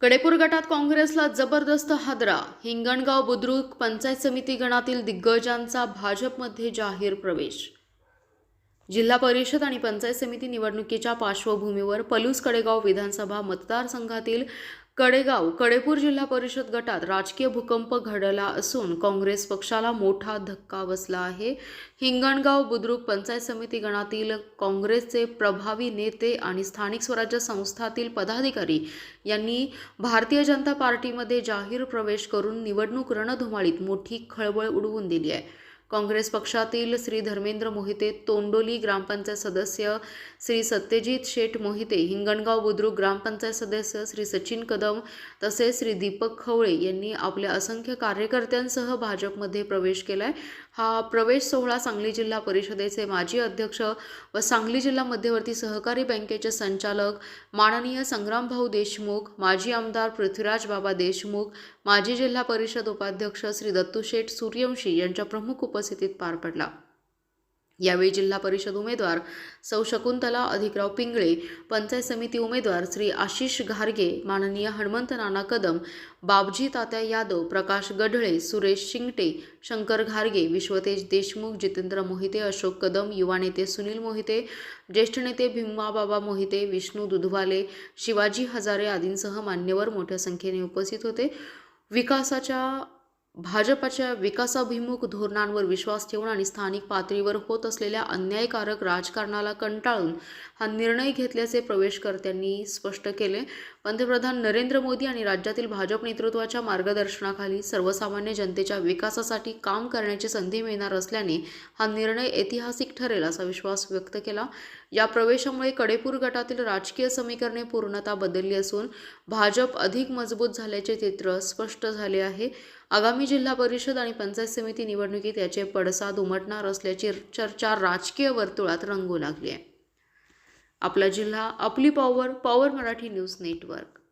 कडेपूर गटात काँग्रेसला जबरदस्त हादरा. हिंगणगाव बुद्रुक पंचायत समिती गणातील दिग्गजांचा भाजपमध्ये जाहीर प्रवेश. जिल्हा परिषद आणि पंचायत समिती निवडणुकीच्या पार्श्वभूमीवर पलूस कडेगाव विधानसभा मतदारसंघातील कडेगाव कडेपूर जिल्हा परिषद गटात राजकीय भूकंप घडला असून काँग्रेस पक्षाला मोठा धक्का बसला आहे. हिंगणगाव बुद्रुक पंचायत समिती गणातील काँग्रेसचे प्रभावी नेते आणि स्थानिक स्वराज्य संस्थातील पदाधिकारी यांनी भारतीय जनता पार्टीमध्ये जाहीर प्रवेश करून निवडणूक रणधुमाळीत मोठी खळबळ उडवून दिली आहे. काँग्रेस पक्षातील श्री धर्मेंद्र मोहिते तोंडोली ग्रामपंचायत सदस्य श्री सत्यजित शेठ मोहिते हिंगणगाव बुद्रुक ग्रामपंचायत सदस्य श्री सचिन कदम तसेच श्री दीपक खवळे यांनी आपल्या असंख्य कार्यकर्त्यांसह भाजपमध्ये प्रवेश केलाय. हा प्रवेश सोहळा सांगली जिल्हा परिषदेचे माजी अध्यक्ष व सांगली जिल्हा मध्यवर्ती सहकारी बँकेचे संचालक माननीय संग्रामभाऊ देशमुख माजी आमदार पृथ्वीराज बाबा देशमुख माजी जिल्हा परिषद उपाध्यक्ष श्री दत्तू शेठ सूर्यवंशी यांच्या प्रमुख उपस्थितीत पार पडला. यावेळी जिल्हा परिषद उमेदवार सौ शकुंतला अधिकराव पिंगळे पंचायत समिती उमेदवार श्री आशिष घारगे माननीय हनुमंत नाना कदम बाबजी तात्या यादव प्रकाश गढळे सुरेश शिंगटे शंकर घारगे विश्वतेज देशमुख जितेंद्र मोहिते अशोक कदम युवा नेते सुनील मोहिते ज्येष्ठ नेते भीमाबाबा मोहिते विष्णू दुधवाले शिवाजी हजारे आदींसह मान्यवर मोठ्या संख्येने उपस्थित होते. विकासाच्या भाजपाच्या विकासाभिमुख धोरणांवर विश्वास ठेवून आणि स्थानिक पातळीवर होत असलेल्या अन्यायकारक राजकारणाला कंटाळून हा निर्णय घेतल्याचे प्रवेशकर्त्यांनी स्पष्ट केले. पंतप्रधान नरेंद्र मोदी आणि राज्यातील भाजप नेतृत्वाच्या मार्गदर्शनाखाली सर्वसामान्य जनतेच्या विकासासाठी काम करण्याची संधी मिळणार असल्याने हा निर्णय ऐतिहासिक ठरेल असा विश्वास व्यक्त केला. या प्रवेशामुळे कडेपूर गटातील राजकीय समीकरणे पूर्णता बदलली असून भाजप अधिक मजबूत झाल्याचे चित्र स्पष्ट झाले आहे. आगामी आगामी जिल्हा परिषद आणि पंचायत समिती निवडणुकीत याचे पडसाद उमटणार असल्याची चर्चा राजकीय वर्तुळात रंगू लागली आहे. आपला जिल्हा आपली power power Marathi news network